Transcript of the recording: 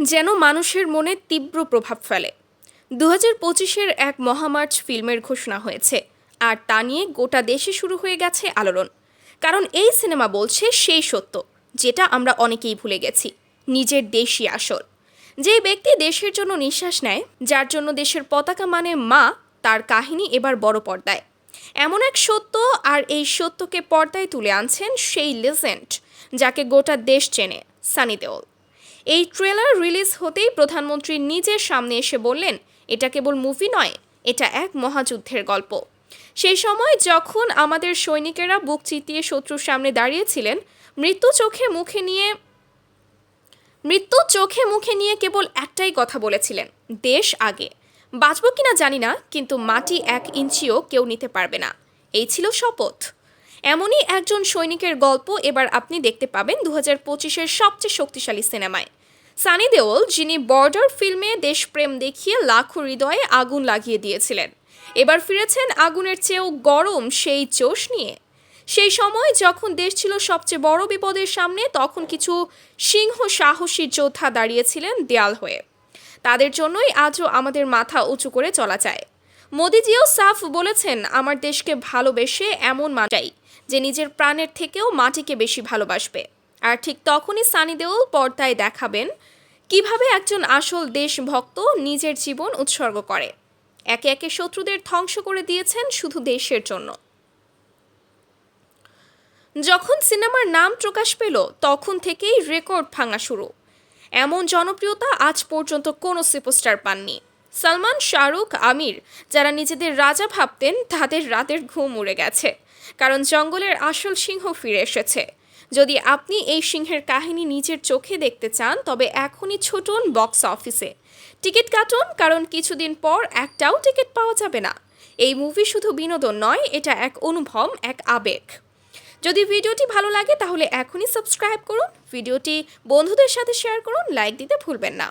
যেন মানুষের মনে তীব্র প্রভাব ফেলে। দু হাজার পঁচিশের এক মহামার্চ ফিল্মের ঘোষণা হয়েছে, আর তা নিয়ে গোটা দেশে শুরু হয়ে গেছে আলোড়ন। কারণ এই সিনেমা বলছে সেই সত্য, যেটা আমরা অনেকেই ভুলে গেছি, নিজের দেশই আসল। যে ব্যক্তি দেশের জন্য নিঃশ্বাস নেয়, যার জন্য দেশের পতাকা মানে মা, তার কাহিনী এবার বড় পর্দায়। এমন এক সত্য, আর এই সত্যকে পর্দায় তুলে আনছেন সেই লেজেন্ড, যাকে গোটা দেশ চেনে, সানি দেওল। এই ট্রেলার রিলিজ হতেই প্রধানমন্ত্রী নিজের সামনে এসে বললেন, এটা কেবল মুভি নয়, এটা এক মহাযুদ্ধের গল্প। সেই সময় যখন আমাদের সৈনিকেরা বুক চিতিয়ে শত্রুর সামনে দাঁড়িয়েছিলেন, মৃত্যু চোখে মুখে নিয়ে, মৃত্যু চোখে মুখে নিয়ে কেবল একটাই কথা বলেছিলেন, দেশ আগে। বাঁচব কিনা জানি না, কিন্তু মাটি এক ইঞ্চিও কেউ নিতে পারবে না। এই ছিল শপথ। এমনই একজন সৈনিকের গল্প এবার আপনি দেখতে পাবেন দু হাজার পঁচিশের সবচেয়ে শক্তিশালী সিনেমায়। সানি দেওল, যিনি বর্ডার ফিল্মে দেশপ্রেম দেখিয়ে লাখো হৃদয়ে আগুন লাগিয়ে দিয়েছিলেন। এবার ফিরেছেন আগুনের চেয়েও গরম সেই চোষ নিয়ে। সেই সময় যখন দেশ ছিল সবচেয়ে বড় বিপদের সামনে, তখন কিছু সিংহ সাহসী যোদ্ধা দাঁড়িয়েছিলেন দেয়াল হয়ে। তাদের জন্যই আজও আমাদের মাথা উঁচু করে চলা যায়। মোদিজিও সাফ বলেছেন, আমার দেশকে ভালোবেসে এমন মাটাই যে নিজের প্রাণের থেকেও মাটিকে বেশি ভালোবাসবে। আর ঠিক তখনই সানি দেওল পর্দায় দেখাবেন কীভাবে একজন আসল দেশভক্ত নিজের জীবন উৎসর্গ করে। একে একে শত্রুদের ধ্বংস করে দিয়েছেন শুধু দেশের জন্য। যখন সিনেমার নাম প্রকাশ পেল, তখন থেকেই রেকর্ড ভাঙা শুরু। এমন জনপ্রিয়তা আজ পর্যন্ত কোনো সুপারস্টার পাননি। সালমান, শাহরুখ, আমির, যারা নিজেদের রাজা ভাবতেন তাদের রাতের ঘুম উড়ে গেছে, কারণ জঙ্গলের আসল সিংহ ফিরে এসেছে। যদি আপনি এই সিংহের কাহিনী নিজের চোখে দেখতে চান, তবে এখনই ছুটুন বক্স অফিসে। টিকিট কাটুন, কারণ কিছুদিন পর একটাও টিকিট পাওয়া যাবে না। এই মুভি শুধু বিনোদন নয়, এটা এক অনুভব, এক আবেগ। যদি ভিডিওটি ভালো লাগে, তাহলে এখনই সাবস্ক্রাইব করুন। ভিডিওটি বন্ধুদের সাথে শেয়ার করুন, লাইক দিতে ভুলবেন না।